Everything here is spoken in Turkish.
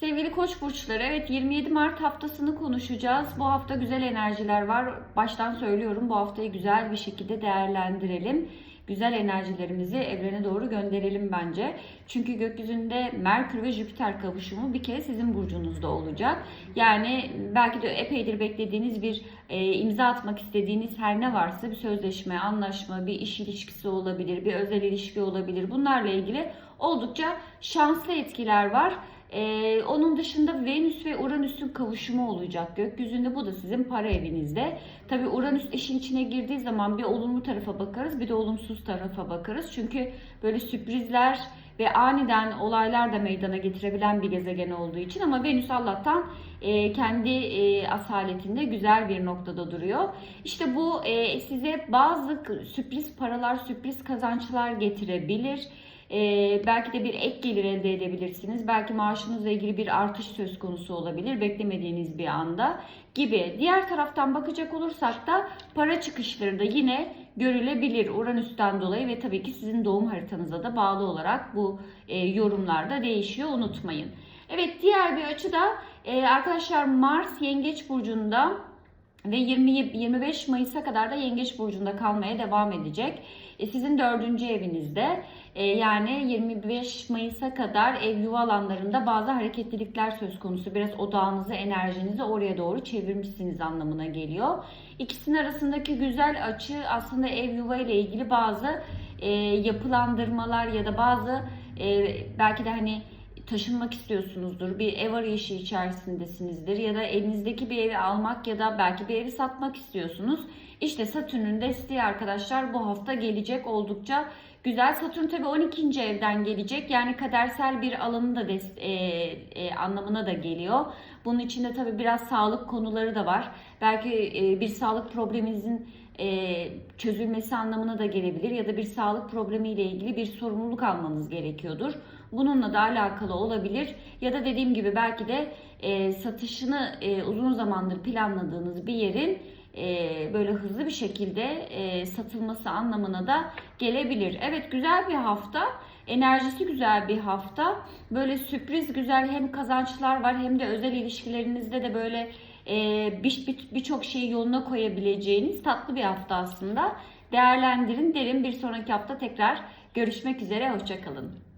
Sevgili koç burçları, evet 27 Mart haftasını konuşacağız. Bu hafta güzel enerjiler var. Baştan söylüyorum bu haftayı güzel bir şekilde değerlendirelim. Güzel enerjilerimizi evrene doğru gönderelim bence. Çünkü gökyüzünde Merkür ve Jüpiter kavuşumu bir kere sizin burcunuzda olacak. Yani belki de epeydir beklediğiniz bir e, imza atmak istediğiniz her ne varsa bir sözleşme, anlaşma, bir iş ilişkisi olabilir, bir özel ilişki olabilir. Bunlarla ilgili oldukça şanslı etkiler var. Ee, onun dışında Venüs ve Uranüs'ün kavuşumu olacak gökyüzünde. Bu da sizin para evinizde. Tabi Uranüs işin içine girdiği zaman bir olumlu tarafa bakarız bir de olumsuz tarafa bakarız. Çünkü böyle sürprizler ve aniden olaylar da meydana getirebilen bir gezegen olduğu için ama Venüs Allah'tan e, kendi e, asaletinde güzel bir noktada duruyor. İşte bu e, size bazı sürpriz paralar, sürpriz kazançlar getirebilir. Ee, belki de bir ek gelir elde edebilirsiniz. Belki maaşınızla ilgili bir artış söz konusu olabilir beklemediğiniz bir anda gibi. Diğer taraftan bakacak olursak da para çıkışları da yine görülebilir Uranüs'ten dolayı ve tabii ki sizin doğum haritanıza da bağlı olarak bu e, yorumlarda değişiyor unutmayın. Evet diğer bir açıda e, arkadaşlar Mars Yengeç Burcu'nda ve 20 25 Mayıs'a kadar da Yengeç burcunda kalmaya devam edecek. E, sizin dördüncü evinizde e, yani 25 Mayıs'a kadar ev yuva alanlarında bazı hareketlilikler söz konusu. Biraz odağınızı, enerjinizi oraya doğru çevirmişsiniz anlamına geliyor. İkisinin arasındaki güzel açı aslında ev yuva ile ilgili bazı e, yapılandırmalar ya da bazı e, belki de hani taşınmak istiyorsunuzdur. Bir ev arayışı içerisindesinizdir ya da elinizdeki bir evi almak ya da belki bir evi satmak istiyorsunuz. İşte Satürn'ün desteği arkadaşlar bu hafta gelecek oldukça güzel. Satürn tabi 12. evden gelecek. Yani kadersel bir alanı da dest- e, e, anlamına da geliyor. Bunun içinde tabi biraz sağlık konuları da var. Belki e, bir sağlık probleminizin e, çözülmesi anlamına da gelebilir ya da bir sağlık problemiyle ilgili bir sorumluluk almanız gerekiyordur. Bununla da alakalı olabilir ya da dediğim gibi belki de e, satışını e, uzun zamandır planladığınız bir yerin böyle hızlı bir şekilde e, satılması anlamına da gelebilir. Evet güzel bir hafta. Enerjisi güzel bir hafta. Böyle sürpriz güzel hem kazançlar var hem de özel ilişkilerinizde de böyle e, birçok bir, bir şeyi yoluna koyabileceğiniz tatlı bir hafta aslında. Değerlendirin derim. Bir sonraki hafta tekrar görüşmek üzere. Hoşçakalın.